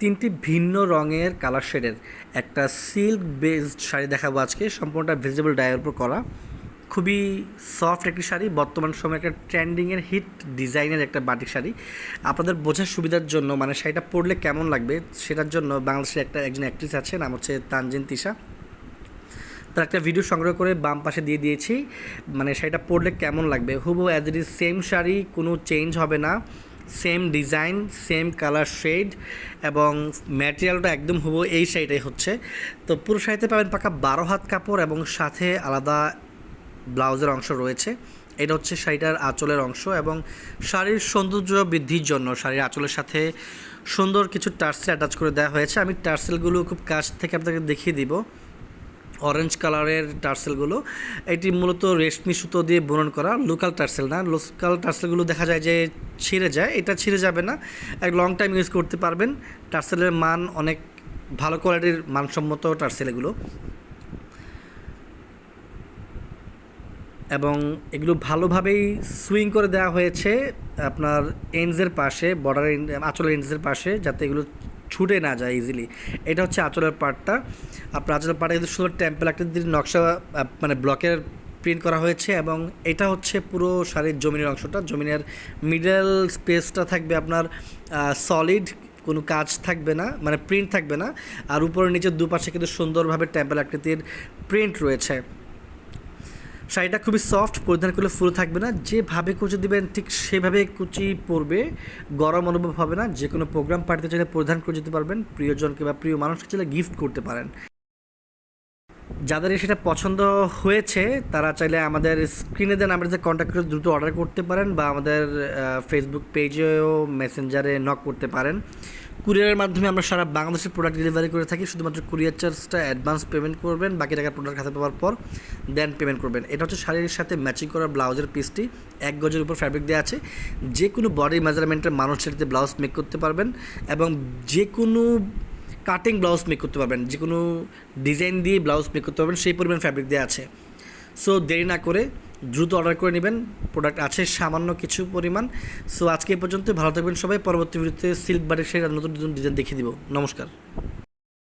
তিনটি ভিন্ন রঙের কালার শেডের একটা সিল্ক বেসড শাড়ি দেখাবো আজকে। সম্পূর্ণটা ভেজিটেবল ডায়ের উপর করা। খুবই সফট একটি শাড়ি, বর্তমান সময়ে একটা ট্রেন্ডিংয়ের হিট ডিজাইনের একটা বাটিক শাড়ি। আপনাদের বোঝার সুবিধার জন্য মানে শাড়িটা পরলে কেমন লাগবে সেটার জন্য বাংলাদেশের একটা একজন অ্যাক্ট্রেস আছে নাম হচ্ছে তানজিন তিশা। তার একটা ভিডিও সংগ্রহ করে বাম পাশে দিয়ে দিয়েছি। মানে শাড়িটা পরলে কেমন লাগবে? হুবহু as it is same sari, কোনো চেঞ্জ হবে না। Same design, same colour shade এবং ম্যাটেরিয়ালটা একদম হুবহু এই শাড়িটাই হচ্ছে। তো পুরো শাড়িতে পাবেন পাকা বারো হাত কাপড় এবং সাথে আলাদা ব্লাউজের অংশ রয়েছে। এটা হচ্ছে শাড়িটার আঁচলের অংশ এবং শাড়ির সৌন্দর্য বৃদ্ধির জন্য শাড়ির আঁচলের সাথে সুন্দর কিছু টার্সেল অ্যাটাচ করে দেওয়া হয়েছে। আমি টার্সেলগুলো খুব কাছ থেকে আপনাকে দেখিয়ে দিব। অরেঞ্জ কালারের টার্সেলগুলো। এটি মূলত রেশমি সুতো দিয়ে বুনন করা লোকাল টার্সেল না। লোকাল টার্সেলগুলো দেখা যায় যে ছিঁড়ে যায়। এটা ছিঁড়ে যাবে না। এক লং টাইম ইউজ করতে পারবেন। টার্সেলের মান অনেক ভালো কোয়ালিটির মানসম্মত টার্সেল এগুলো। এবং এগুলো ভালোভাবেই সুইং করে দেওয়া হয়েছে আপনার এন্ডসের পাশে বর্ডার আঁচলের এন্ডসের পাশে, যাতে এগুলো ছুটে না যায় ইজিলি এটা হচ্ছে আঁচলের পার্টটা আপনার আঁচলের পার্টে কিন্তু সুন্দর টেম্পেল আকৃতির নকশা মানে ব্লকের প্রিন্ট করা হয়েছে এবং এটা হচ্ছে পুরো শাড়ির জমিনের অংশটা। জমিনের মিডল স্পেসটা থাকবে আপনার সলিড কোনো কাজ থাকবে না মানে প্রিন্ট থাকবে না। আর উপরে নিচের দুপাশে কিন্তু সুন্দরভাবে টেম্পেল আকৃতির প্রিন্ট রয়েছে। শাড়িটা খুবই সফট পরিধান করলে ফুল থাকবে না। যেভাবে কুচি দিবেন, ঠিক সেভাবে কুচি পরবে, গরম অনুভব হবে না। যে কোনো প্রোগ্রাম পার্টিতে চাইলে পরিধান করে যেতে পারবেন। প্রিয়জনকে বা প্রিয় মানুষকে চাইলে গিফট করতে পারেন। যাদের সেটা পছন্দ হয়েছে, তারা চাইলে আমাদের স্ক্রিনে দেন আমাদের কন্ট্যাক্ট করে দ্রুত অর্ডার করতে পারেন বা আমাদের ফেসবুক পেজেও মেসেঞ্জারে নক করতে পারেন। কুরিয়ারের মাধ্যমে আমরা সারা বাংলাদেশের প্রোডাক্ট ডেলিভারি করে থাকি। শুধুমাত্র কুরিয়ার চার্জটা অ্যাডভান্স পেমেন্ট করবেন, বাকি টাকা প্রোডাক্ট হাতে পাওয়ার পর দেন পেমেন্ট করবেন। এটা হচ্ছে শাড়ির সাথে ম্যাচিং করা ব্লাউজের পিসটি এক গজের উপর ফ্যাব্রিক দেওয়া আছে। যে কোনো বডি মেজারমেন্টের মানুষ সেটাতে ব্লাউজ মেক করতে পারবেন এবং যে কোনো কাটিং ব্লাউজ মেক করতে পারবেন। যে কোনো ডিজাইন দিয়ে ব্লাউজ মেক করতে পারবেন, সেই পরিমাণ ফ্যাব্রিক দেওয়া আছে। সো দেরি না করে দ্রুত অর্ডার করে নেবেন। প্রোডাক্ট আছে সামান্য কিছু পরিমাণ। সো আজকে পর্যন্ত ভালো থাকবেন সবাই। পরবর্তী ভিডিওতে সিল্ক বাটিক সেই নতুন নতুন ডিজাইন দেখিয়ে দিব। নমস্কার।